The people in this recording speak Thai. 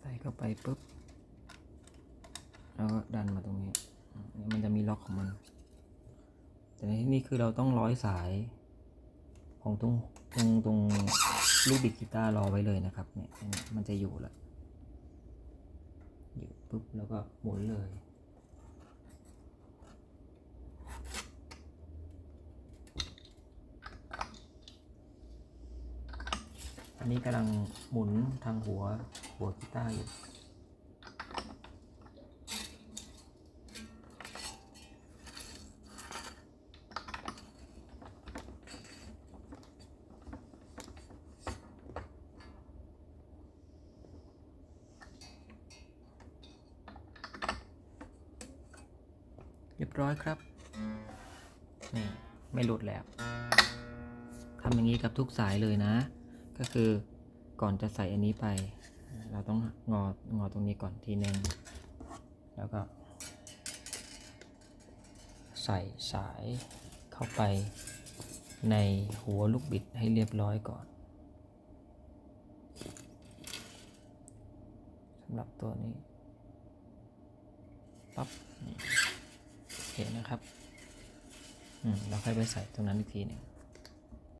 ใส่เข้าไปปุ๊บแล้วก็ดันมาตรงนี้นี่มันจะมีล็อกของมัน แต่ในที่นี้คือเราต้องร้อยสาย ของตรงตรงตรงลูกบิดกีตาร์รอไว้เลยนะครับเนี่ยมันจะอยู่ละอยู่ปุ๊บแล้วก็หมุนเลย อันนี้กำลังหมุนทางหัวหัวกีตาร์อยู่เรียบร้อยครับ นี่ ไม่หลุดแล้ว ทำอย่างนี้กับทุกสายเลยนะ ก็คือก่อนจะใส่อันนี้ไป เราต้องงองอตรงนี้ก่อนทีหนึ่งแล้วก็ ใส่สายเข้าไปในหัวลูกบิดให้เรียบร้อยก่อนสำหรับตัวนี้ปั๊บนี่โอเคนะครับ อืม เราค่อยไปใส่ตรงนั้นอีกทีหนึ่ง